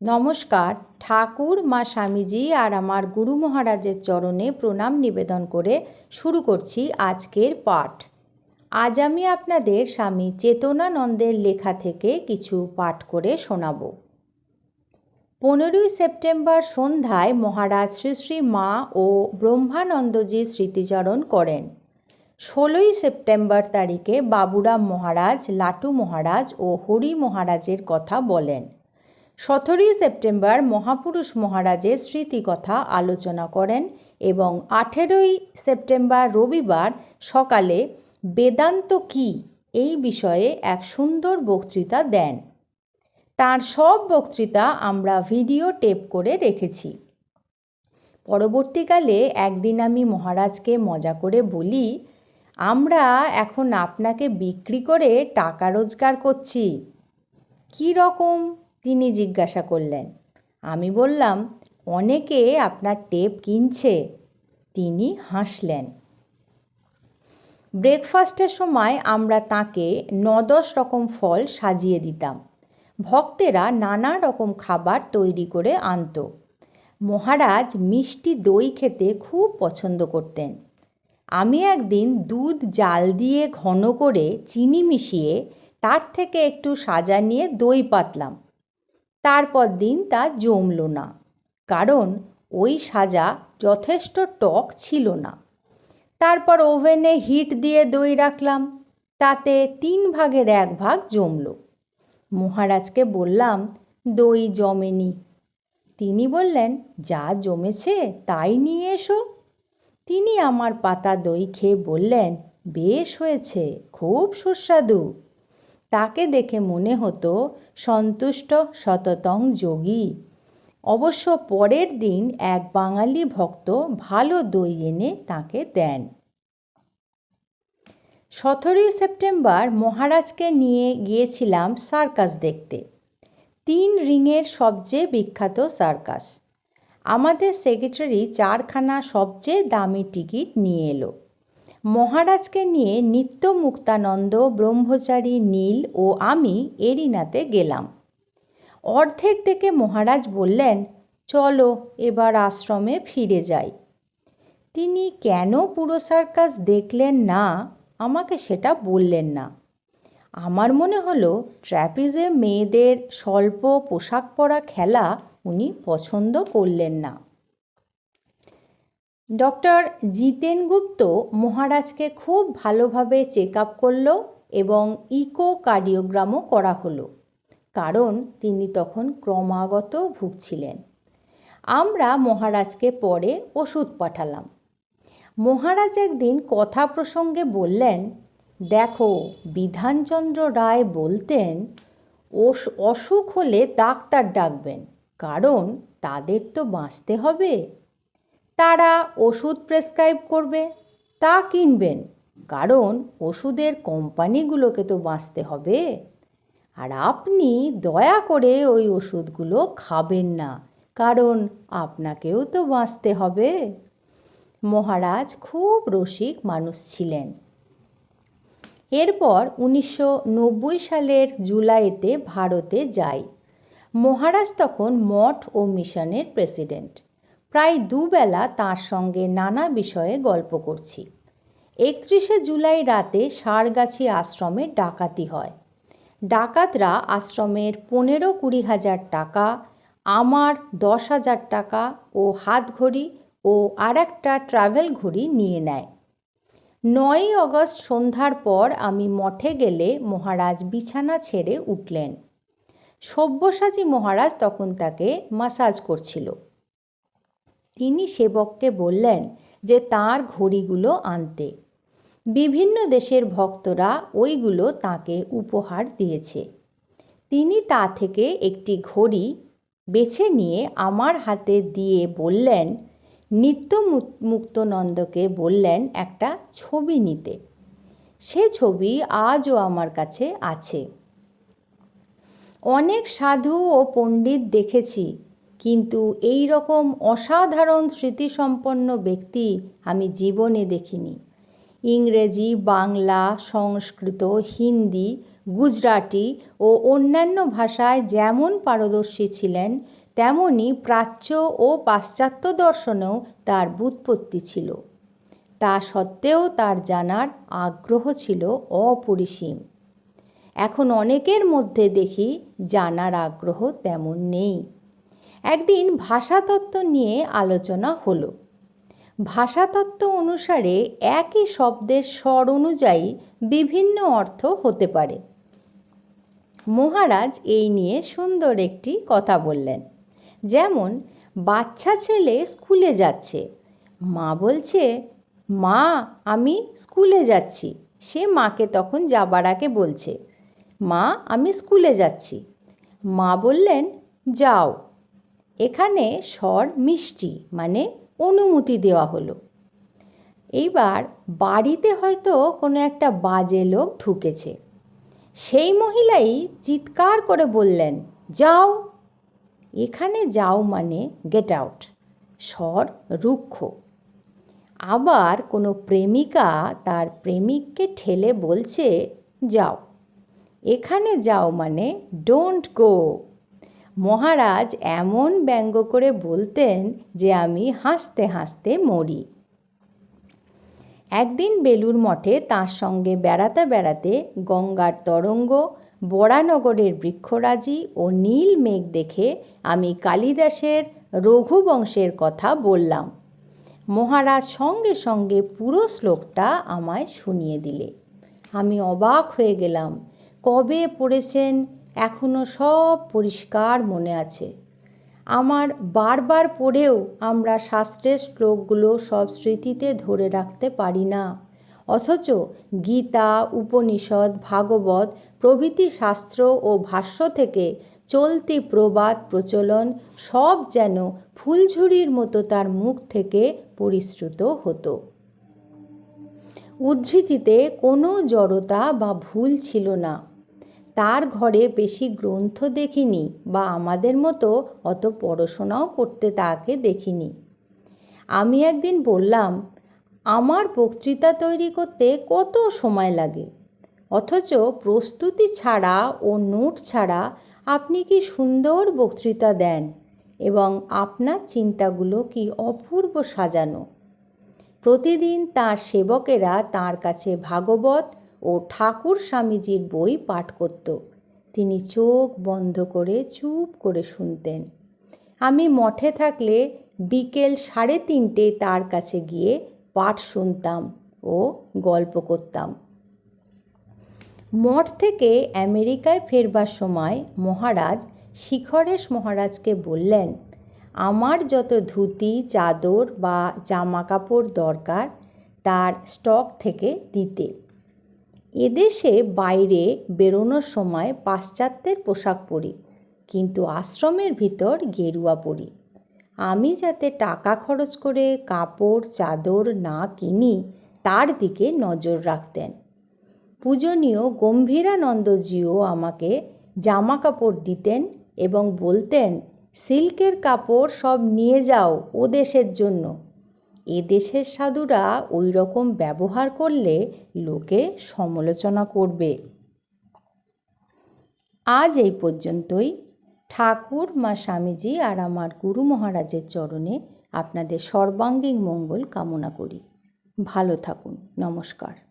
নমস্কার। ঠাকুর, মা স্বামীজি আর আমার গুরু মহারাজের চরণে প্রণাম নিবেদন করে শুরু করছি আজকের পাঠ। আজ আমি আপনাদের স্বামী চেতনানন্দের লেখা থেকে কিছু পাঠ করে শোনাব। পনেরোই সেপ্টেম্বর সন্ধ্যায় মহারাজ শ্রী শ্রী মা ও ব্রহ্মানন্দজি স্মৃতিচরণ করেন। ষোলোই সেপ্টেম্বর তারিখে বাবুরাম মহারাজ, লাটু মহারাজ ও হরি মহারাজের কথা বলেন। সতেরোই সেপ্টেম্বর মহাপুরুষ মহারাজের স্মৃতিকথা আলোচনা করেন এবং আঠেরোই সেপ্টেম্বর রবিবার সকালে বেদান্ত কি এই বিষয়ে এক সুন্দর বক্তৃতা দেন। তার সব বক্তৃতা আমরা ভিডিও টেপ করে রেখেছি। পরবর্তীকালে একদিন আমি মহারাজকে মজা করে বলি, আমরা এখন আপনাকে বিক্রি করে টাকা রোজগার করছি। কী রকম? তিনি জিজ্ঞাসা করলেন, আমি বললাম, অনেকে আপনার টেপ কিনছে। তিনি হাসলেন। ব্রেকফাস্টের সময় আমরা তাকে ন দশ রকম ফল সাজিয়ে দিতাম। ভক্তেরা নানা রকম খাবার তৈরি করে আনত। মহারাজ মিষ্টি দই খেতে খুব পছন্দ করতেন। আমি একদিন দুধ জাল দিয়ে ঘন করে চিনি মিশিয়ে তার থেকে একটু সাজা নিয়ে দই পাতলাম। তারপর দিন তা জমল না, কারণ ওই সাজা যথেষ্ট টক ছিল না। তারপর ওভেনে হিট দিয়ে দই রাখলাম, তাতে তিন ভাগের এক ভাগ জমল। মহারাজকে বললাম, দই জমেনি। তিনি বললেন, যা জমেছে তাই নিয়ে এসো। তিনি আমার পাতা দই খেয়ে বললেন, বেশ হয়েছে, খুব সুস্বাদু। তাকে দেখে মনে হতো সন্তুষ্ট শততং যোগী। অবশ্য পরের দিন এক বাঙালি ভক্ত ভালো দই এনে তাকে দেন। সতেরোই সেপ্টেম্বর মহারাজকে নিয়ে গিয়েছিলাম সার্কাস দেখতে। তিন রিংয়ের সবচেয়ে বিখ্যাত সার্কাস। আমাদের সেক্রেটারি চারখানা সবচেয়ে দামি টিকিট নিয়ে এলো। মহারাজকে নিয়ে নিত্য মুক্তানন্দ ব্রহ্মচারী নীল ও আমি এরিনাতে গেলাম। অর্ধেক থেকে মহারাজ বললেন, চলো, এবার আশ্রমে ফিরে যাই। তিনি কেন পুরো সার্কাস দেখলেন না, আমাকে সেটা বললেন না। আমার মনে হলো, ট্র্যাপিজে মেয়েদের স্বল্প পোশাক পরা খেলা উনি পছন্দ করলেন না। ডক্টর জিতেন গুপ্ত মহারাজকে খুব ভালোভাবে চেক আপ করল এবং ইকো কার্ডিওগ্রামও করা হলো, কারণ তিনি তখন ক্রমাগত ভুগছিলেন। আমরা মহারাজকে পরে ওষুধ পাঠালাম। মহারাজ একদিন কথা প্রসঙ্গে বললেন, দেখো, বিধানচন্দ্র রায় বলতেন অসুখ হলে ডাক্তার ডাকবেন, কারণ তাদের তো বাঁচতে হবে। তারা ওষুধ প্রেসক্রাইব করবে, তা কিনবেন। কারণ ওষুধের কোম্পানিগুলোকে তো বাঁচতে হবে। আর আপনি দয়া করে ওই ওষুধগুলো খাবেন না, কারণ আপনাকেও তো বাঁচতে হবে। মহারাজ খুব রসিক মানুষ ছিলেন। এরপর উনিশশো নব্বই সালের জুলাইতে ভারতে যাই মহারাজ তখন মঠ ও মিশনের প্রেসিডেন্ট প্রায় দুবেলা তার সঙ্গে নানা বিষয়ে গল্প করছি। একত্রিশে জুলাই রাতে সারগাছি আশ্রমে ডাকাতি হয়। ডাকাতরা আশ্রমের পনেরো কুড়ি হাজার টাকা, আমার দশ হাজার টাকা ও হাত ঘড়ি ও আর একটা ট্রাভেল ঘড়ি নিয়ে নেয়। নয়ই অগস্ট সন্ধ্যার পর আমি মঠে গেলে মহারাজ বিছানা ছেড়ে উঠলেন। সব্যসাচী মহারাজ তখন তাকে মাসাজ করছিল। তিনি সেবককে বললেন যে তার ঘড়িগুলো আনতে। বিভিন্ন দেশের ভক্তরা ওইগুলো তাকে উপহার দিয়েছে। তিনি তা থেকে একটি ঘড়ি বেছে নিয়ে আমার হাতে দিয়ে বললেন, নিত্য মুক্তনন্দকে বললেন একটা ছবি নিতে। সে ছবি আজও আমার কাছে আছে। অনেক সাধু ও পণ্ডিত দেখেছি। কিন্তু এই রকম অসাধারণ স্মৃতিসম্পন্ন ব্যক্তি আমি জীবনে দেখিনি। ইংরেজি, বাংলা, সংস্কৃত, হিন্দি, গুজরাটি ও অন্যান্য ভাষায় যেমন পারদর্শী ছিলেন, তেমনি প্রাচ্য ও পাশ্চাত্য দর্শনেও তার বুৎপত্তি ছিল। তা সত্ত্বেও তার জানার আগ্রহ ছিল অপরিসীম। এখন অনেকের মধ্যে দেখি জানার আগ্রহ তেমন নেই। একদিন ভাষাতত্ত্ব নিয়ে আলোচনা হলো। ভাষাতত্ত্ব অনুসারে একই শব্দের স্বর অনুযায়ী বিভিন্ন অর্থ হতে পারে। মহারাজ এই নিয়ে সুন্দর একটি কথা বললেন, যেমন, বাচ্চা ছেলে স্কুলে যাচ্ছে। মা বলছে, মা, আমি স্কুলে যাচ্ছি। সে মাকে তখন যাবার আগে বলছে, মা, আমি স্কুলে যাচ্ছি। মা বললেন, যাও। এখানে স্বর মিষ্টি মানে অনুমতি দেওয়া হলো। এইবার বাড়িতে হয়তো কোনো একটা বাজে লোক ঢুকেছে। সেই মহিলাই চিৎকার করে বললেন, যাও। এখানে যাও মানে গেট আউট স্বর রুক্ষ। আবার কোনো প্রেমিকা তার প্রেমিককে ঠেলে বলছে, যাও। এখানে যাও মানে ডোন্ট গো মহারাজ এমন ব্যঙ্গ করে বলতেন যে আমি হাসতে হাসতে মরি। একদিন বেলুর মঠে তার সঙ্গে বেড়াতে বেড়াতে গঙ্গার তরঙ্গ, বরানগরের বৃক্ষরাজি ও নীল মেঘ দেখে আমি কালিদাসের রঘুবংশের কথা বললাম। মহারাজ সঙ্গে সঙ্গে পুরো শ্লোকটা আমায় শুনিয়ে দিলে। আমি অবাক হয়ে গেলাম, কবে পড়েছেন এখনও সব পরিষ্কার মনে আছে। আমার বারবার পড়েও আমরা শাস্ত্রের শ্লোকগুলো সব স্মৃতিতে ধরে রাখতে পারি না। অথচ গীতা, উপনিষদ, ভাগবত প্রভৃতি শাস্ত্র ও ভাষ্য থেকে চলতি প্রবাদ প্রচলন সব যেন ফুলঝুরির মতো তার মুখ থেকে পরিশ্রুত হতো। উদ্ধৃতিতে কোনো জড়তা বা ভুল ছিল না। তার ঘরে বেশি গ্রন্থ দেখিনি বা আমাদের মতো অত পড়াশোনাও করতে তাকে দেখিনি। আমি একদিন বললাম, আমার বক্তৃতা তৈরি করতে কত সময় লাগে? অথচ প্রস্তুতি ছাড়া ও নোট ছাড়া আপনি কি সুন্দর বক্তৃতা দেন এবং আপনার চিন্তাগুলো কি অপূর্ব সাজানো? প্রতিদিন তার সেবকেরা তার কাছে ভাগবত ও ঠাকুর স্বামীজির বই পাঠ করত। তিনি চোখ বন্ধ করে চুপ করে শুনতেন। আমি মঠে থাকলে বিকেল সাড়ে তিনটে তার কাছে গিয়ে পাঠ শুনতাম ও গল্প করতাম। মঠ থেকে আমেরিকায় ফেরবার সময় মহারাজ শিখরেশ মহারাজকে বললেন, আমার যত ধুতি, চাদর বা জামা কাপড় দরকার, তার স্টক থেকে দিতে। এদেশে বাইরে বেরোনোর সময় পাশ্চাত্যের পোশাক পরি, কিন্তু আশ্রমের ভিতর গেরুয়া পরি। আমি যাতে টাকা খরচ করে কাপড়, চাদর না কিনি, তার দিকে নজর রাখতেন। পূজনীয় গম্ভীরানন্দজিও আমাকে জামা কাপড় দিতেন এবং বলতেন, সিল্কের কাপড় সব নিয়ে যাও ও দেশের জন্য। এদেশের সাধুরা ওই রকম ব্যবহার করলে লোকে সমালোচনা করবে। আজ এই পর্যন্তই। ঠাকুর, মা স্বামীজি আর আমার গুরু মহারাজের চরণে আপনাদের সর্বাঙ্গীন মঙ্গল কামনা করি। ভালো থাকুন। নমস্কার।